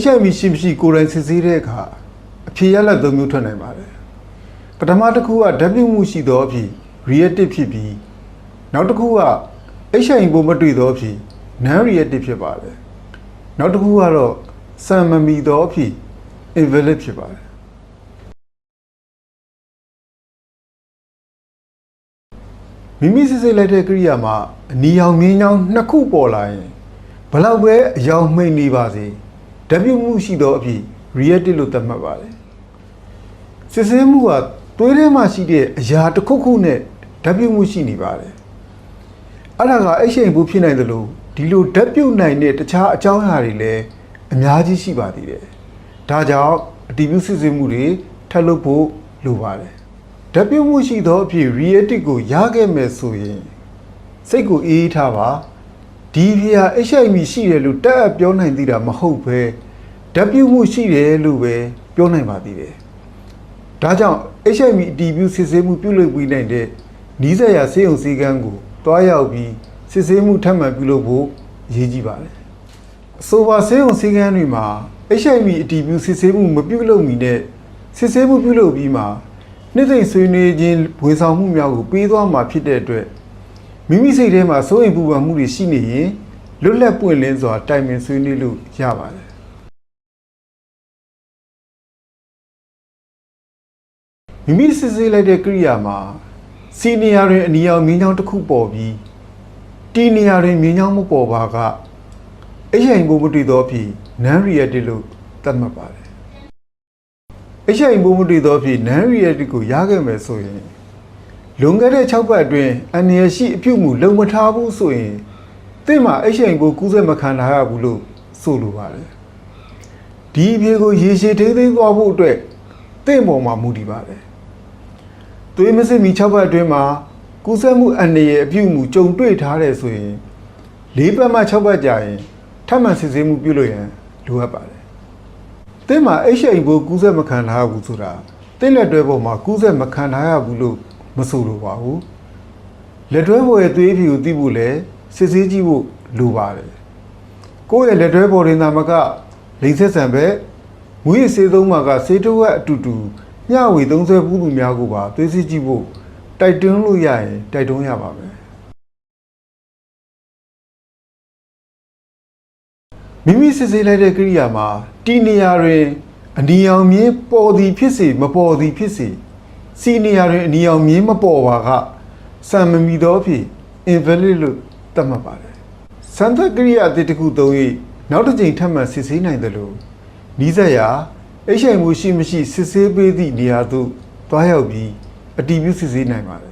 HIV ရှိမရှိကိုယ်တိုင်စစ်ဆေးတဲ့အခါအဖြေရလဒ်သုံးမျိုးထွက်နိုင်ပါတယ်ပထမတစ်ခုကဓာတ်ပြုမှုရှိသောအဖြစ် reactive ဖြစ်ပြီးနောက်တစ်ခုက HIV ပိုးမတွေ့သောအဖြစ် non reactive ဖြစ်ပါတယ်နောက်တစ်ခုကတော့စံမမီသောအဖြစ် invalid ဖြစ်ပါတယ်မိမိစစ်စစ်လိုက်တဲ့ကိရိယာမှာအနီရောင်မြင်းချောင်းနှစ်ခုပေါ်လာရင်ဘလောက်ပဲအယောင်မှိတ်နေပါစေ ဓာတ်ပြုမှုရှိသောအဖြစ် reactive လို့သတ်မှတ်ပါတယ်စစ်ဆေးမှုကသွေးထဲမှာရှိတဲ့အရာတစ်ခုခုနဲ့ဓာတ်ပြုမှုရှိနေပါတယ်အဲ့ဒါကအိတ်ရှိန်ဘူးဖြစ်နိုင်တယ်လို့ဒီလိုဓာတ်ပြုနိုင်တဲ့တခြားအကြောင်းအရာတွေလည်းအများကြီးရှိပါသေးတယ်ဒါကြောင့်အတည်ပြုစစ်ဆေးမှုတွေထပ်လုပ်ဖို့လိုပါတယ်ဓာတ်ပြုမှုရှိသောအဖြစ် reactive ကိုရခဲ့မယ်ဆိုရင်စိတ်ကိုအေးအေးထားပါ ဒီဖြေဟာ HIV ရှိတယ်လို့တက်အပ်ပြောနိုင်သေးတာမဟုတ်ပဲဓာတ်ပြုမှုရှိတယ်လို့ပဲပြောနိုင်ပါသေးတယ်ဒါကြောင့် HIV အတည်ပြုစစ်ဆေးမှုပြုလုပ်ပြီးနိုင်တဲ့နီးစပ်ရာဆေးရုံစည်းကမ်းကိုတွားရောက်ပြီးစစ်ဆေးမှုထပ်မံပြုလုပ်ဖို့အရေးကြီးပါတယ်အဆိုပါဆေးရုံစည်းကမ်းတွေမှာ HIV အတည်ပြုစစ်ဆေးမှုမပြုလုပ်မီနဲ့စစ်ဆေးမှုပြုလုပ်ပြီးမှနှစ်သိမ့်ဆွေးနွေးခြင်းဝန်ဆောင်မှုများကိုပေးသွားမှာဖြစ်တဲ့အတွက် မိမိစိတ်ထဲမှာစိုးရိမ်ပူပန်မှုတွေရှိနေရင်လွတ်လပ်ပွင့်လင်းစွာတိုင်ပင်ဆွေးနွေးလို့ရပါတယ်မိမိစစ်ဆေးလိုက်တဲ့ကိရိယာမှာစီနီယာတွင်အနီရောင်မြင်းချောင်းတစ်ခုပေါ်ပြီးတီနီယာတွင်မြင်းချောင်းမပေါ်ပါကအရှိန်ဘိုးမတွေ့သောအဖြစ် non reactive လို့သတ်မှတ်ပါတယ်အရှိန်ဘိုးမတွေ့သောအဖြစ် non reactive ကိုရခဲ့မယ်ဆိုရင် လွန်ခဲ့တဲ့6ပတ်အတွင်းအန္တရာယ်ရှိအပြုတ်မှုလုံမထားဘူးဆိုရင်သင်မှာအရှိန်ဘိုးကူးစက်မခံထားရဘူးလို့ဆိုလိုပါတယ်ဒီအဖြေကိုရေရှည်ထိန်းသိမ်းသွားဖို့အတွက်သင်ပေါ်မှာမူတည်ပါတယ်သွေးမစစ်မီ6ပတ်အတွင်းမှာကူးစက်မှုအန္တရာယ်အပြုတ်မှုကြုံတွေ့ထားတယ်ဆိုရင်လေးပတ်မှ6ပတ်ကြာရင်ထပ်မံစစ်ဆေးမှုပြုလုပ်ရန်လိုအပ်ပါတယ်။တင်းမှာ HIV ဘိုးကူးစက်မခံထားရဘူးဆိုတာတင်းလက်တွဲပေါ်မှာကူးစက်မခံထားရဘူးလို့ မဆိုလိုပါဘူး။လက်တွဲပေါ်ရဲ့သွေးဖြူကိုသိဖို့လဲစစ်ဆေးကြည့်ဖို့လိုပါတယ်။ကိုယ့်ရဲ့လက်တွဲပေါ်ရင်သာမကလိင်ဆက်ဆံဘက်မူရစေးသုံးမှာကစေတဝက်အတူတူမျှဝေသုံးဆွဲမှုသူများကိုပါသွေးစစ်ကြည့်ဖို့တိုက်တွန်းလို့ရရင်တိုက်တွန်းရပါမယ်။မိမိစစ်ဆေးလိုက်တဲ့ကိရိယာမှာတီနေရာတွင်အနီရောင်မြင်းပေါ်သည်ဖြစ်စေမပေါ်သည်ဖြစ်စေ စီနေရာတွင်အနီရောင်မြင်းမပေါ်ပါကစံမမီသောအဖြစ် invalid လို့သတ်မှတ်ပါတယ်။စံသက်ကိရိယာအသစ်တစ်ခုသုံး၍နောက်တစ်ကြိမ်ထပ်မံစစ်ဆေးနိုင်တယ်လို့နီးစပ်ရာ HIV ရှိမရှိစစ်ဆေးပေးသည့်နေရာသို့တွားရောက်ပြီးအတည်ပြုစစ်ဆေးနိုင်ပါတယ်